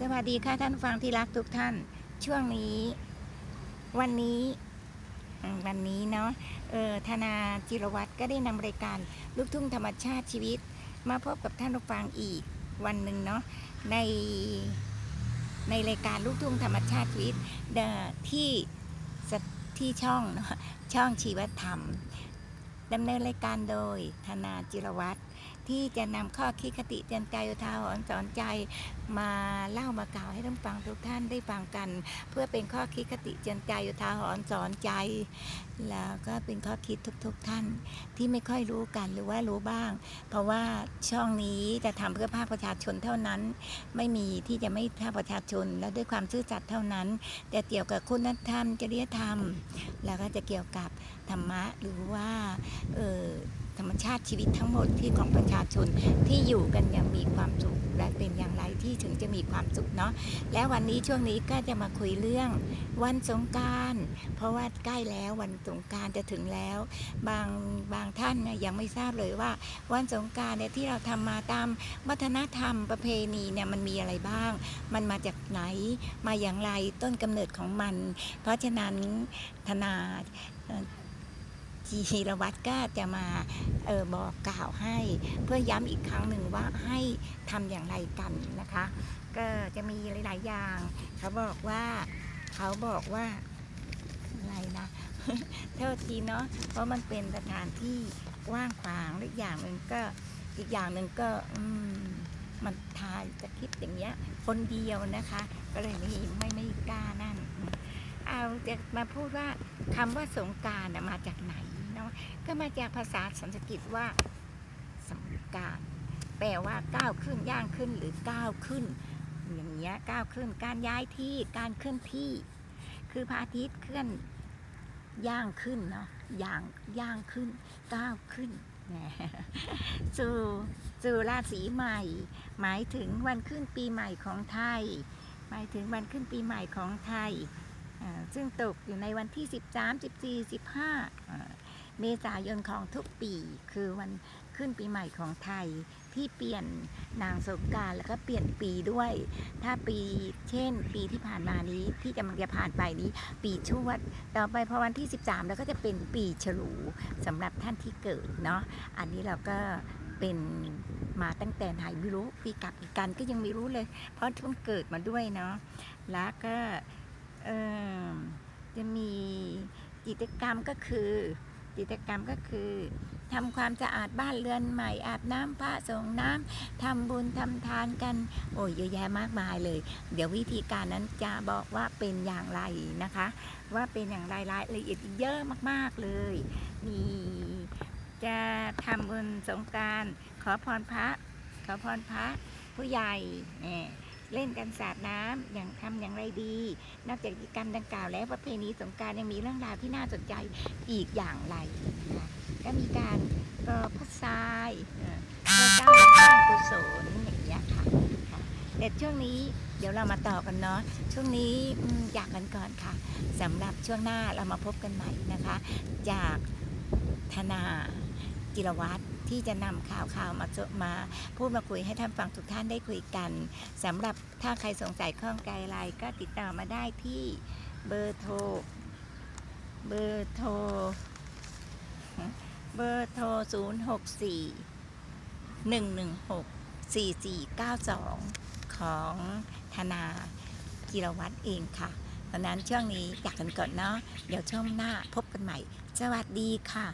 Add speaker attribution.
Speaker 1: สวัสดีค่ะท่านฟังที่รักทุกท่าน ช่วงนี้ วันนี้วันนี้เนาะเออธนาจิรวัตรก็ได้นำรายการลูกทุ่งธรรมชาติชีวิต มาพบกับท่านผู้ฟังอีกวันหนึ่งเนาะในในรายการลูกทุ่งธรรมชาติชีวิตเอ่อที่ที่ช่องเนาะช่องชีวธรรมดำเนินรายการโดยธนาจิรวัตร ที่จะนำข้อคิดคติเตือนใจอุทาหรณ์สอนใจมาเล่ามากล่าวให้ท่านฟังทุกท่านได้ฟังกัน เพื่อเป็นข้อคิดคติเตือนใจอุทาหรณ์สอนใจ แล้วก็เป็นข้อคิดทุกๆทท่านที่ไม่ค่อยรู้กันหรือว่ารู้บ้าง เพราะว่าช่องนี้จะทำเพื่อภาคประชาชนเท่านั้น ไม่มีที่จะไม่ภาคประชาชนและด้วยความซื่อสัตย์เท่านั้น แต่เกี่ยวกับคุณธรรมจริยธรรม แล้วก็จะเกี่ยวกับธรรมะหรือว่าเออ ธรรมชาติชีวิตทั้งหมดที่ของประชาชนที่อยู่กันอย่างมีความสุขและเป็นอย่างไรที่ถึงจะมีความสุขเนาะและวันนี้ช่วงนี้ก็จะมาคุยเรื่องวันสงการเพราะว่าใกล้แล้ววันสงการจะถึงแล้ว บางบางท่านเนี่ยยังไม่ทราบเลยว่า วันสงการเนี่ยที่เราทำมาตามวัฒนธรรมประเพณีเนี่ยมันมีอะไรบ้าง มันมาจากไหนมาอย่างไรต้นกำเนิดของมัน เพราะฉะนั้นธนา จีรวัตรก็จะมาออบอกกล่าวให้ เพื่อย้ำอีกครั้งหนึ่งว่าให้ทำอย่างไรกันนะคะ ก็จะมีหลาย ๆ อย่าง เขาบอกว่าเขาบอกว่าอะไรนะเท่าทีเนาะเพราะมันเป็นสถานที่กว้างขวางและอีกอย่างหนึ่งก็อีกอย่างหนึ่งก็มมันทายจะคิดอย่างเงี้ย คนเดียวนะคะ ก็เลยไม่ไม่ไม่กล้านั่น จะมาพูดว่าคำว่าสงการมาจากไหนเนาะก็มาจากภาษาสันสกฤตว่าสงการแปลว่าก้าวขึ้นย่างขึ้นหรือก้าวขึ้น อย่างเงี้ยก้าวขึ้นการย้ายที่การเคลื่อนที่ คือพระอาทิตย์เคลื่อนย่างขึ้นเนาะย่างย่างขึ้นก้าวขึ้นสู่สู่ราศีใหม่ หมายถึงวันขึ้นปีใหม่ของไทย หมายถึงวันขึ้นปีใหม่ของไทย ซึ่งตกอยู่ในวันที่ 13 14 15อ่าเมษายนของทุกปีคือวันขึ้นปีใหม่ของไทยที่เปลี่ยนนางสงการแล้วก็เปลี่ยนปีด้วย ถ้าปีเช่น ปีที่ผ่านมานี้ที่กำลังจะผ่านไปนี้ ปีชวด ต่อไปพอวันที่ 13 แล้วก็จะเป็นปีฉลูสำหรับท่านที่เกิดเนาะอันนี้เราก็เป็นมาตั้งแต่ไหนไม่รู้ปีกลับอีกันก็ยังไม่รู้เลย เพราะเพิ่งเกิดมาด้วยเนาะแล้วก็ จะมีกิจกรรมก็คือกิจกรรมก็คือทำความสะอาดบ้านเรือนใหม่อาบน้ำพระส่งน้ำทำบุญทำทานกัน โอ้ยเยอะแยะมากมายเลย เดี๋ยววิธีการนั้นจะบอกว่าเป็นอย่างไรนะคะ ว่าเป็นอย่างไรรายละเอียดเยอะมากๆเลยมีจะทำบุญสงการขอพรพระ ขอพรพระผู้ใหญ่แหม เล่นกันสาดน้ำอย่างทำอย่างไรดี นอกจากกิจกรรมดังกล่าวแล้วประเพณีสงการยังมีเรื่องราวที่น่าสนใจอีกอย่างไรก็มีการกรอพระทรายสร้างสร้างกุศลอย่างเงี้ยค่ะแต่ช่วงนี้เดี๋ยวเรามาต่อกันเนาะช่วงนี้อยากกันก่อนค่ะสำหรับช่วงหน้าเรามาพบกันใหม่นะคะ จากธนาจิรวัตร ที่จะนำข่าวข่าวมามาพูดมาคุยให้ท่านฟังทุกท่านได้คุยกันสำหรับถ้าใครสงสัยข้องใจอะไรก็ติดต่อมาได้ที่เบอร์โทรเบอร์โทรเบอร์โทร 0 6 4 1 1 6 4 4 9 2 ของธนาจิรวัตรเองค่ะเพราะนั้นช่วงนี้อยากกันก่อนเนาะ เดี๋ยวช่วงหน้าพบกันใหม่ สวัสดีค่ะ